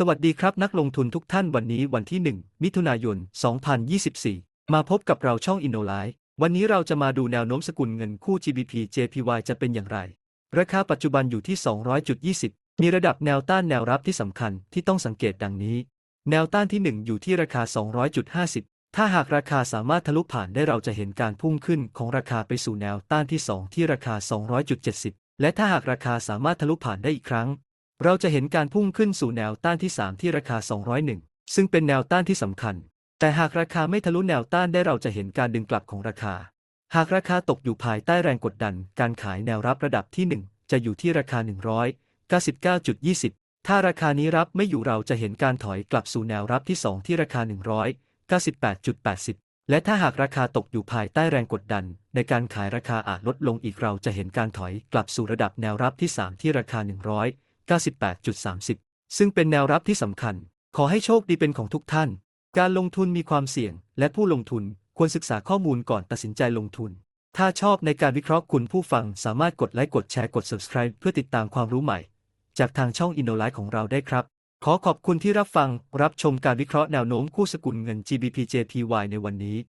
สวัสดีครับนักลงทุนทุกท่านวันนี้วันที่ 1 มิถุนายน 2024 มาพบกับเราช่อง InnoLife วันนี้เราจะมาดูแนวโน้มสกุลเงินคู่ GBP JPY จะเป็นอย่างไร ราคาปัจจุบันอยู่ที่ 200.20 มีระดับแนวต้านแนวรับที่สำคัญที่ต้องสังเกตดังนี้ แนวต้านที่ 1 อยู่ที่ราคา 200.50 ถ้าหากราคาสามารถทะลุผ่านได้เราจะเห็นการพุ่งขึ้นของราคาไปสู่แนวต้านที่ 2 ที่ราคา 200.70 และถ้าหากราคาสามารถทะลุผ่านได้อีกครั้ง เราจะเห็นการพุ่งขึ้นสู่แนวต้านที่ 3 ที่ราคา 201 ซึ่งเป็นแนวต้านที่สำคัญ แต่หากราคาไม่ทะลุแนวต้านได้เราจะเห็นการดึงกลับของราคา หากราคาตกอยู่ภายใต้แรงกดดัน การขายแนวรับระดับที่ 1 จะอยู่ที่ราคา 199.20 ถ้าราคานี้รับไม่อยู่เราจะเห็นการถอยกลับสู่แนวรับที่ 2 ที่ราคา 198.80 และถ้าหากราคาตกอยู่ภายใต้แรงกดดัน ในการขายราคาอาจลดลงอีกเราจะเห็นการถอยกลับสู่ระดับแนวรับที่ 3 ที่ราคา 100 98.30 ซึ่งเป็นแนวรับที่สำคัญ ขอให้โชคดีเป็นของทุกท่าน การลงทุนมีความเสี่ยง และผู้ลงทุนควรศึกษาข้อมูลก่อนตัดสินใจลงทุน ถ้าชอบในการวิเคราะห์คุณผู้ฟังสามารถกดไลค์กดแชร์กด subscribe เพื่อติดตามความรู้ใหม่ จากทางช่อง InnoLife ของเราได้ครับ ขอขอบคุณที่รับฟังรับชมการวิเคราะห์แนวโน้มคู่สกุลเงิน GBP JPY ในวันนี้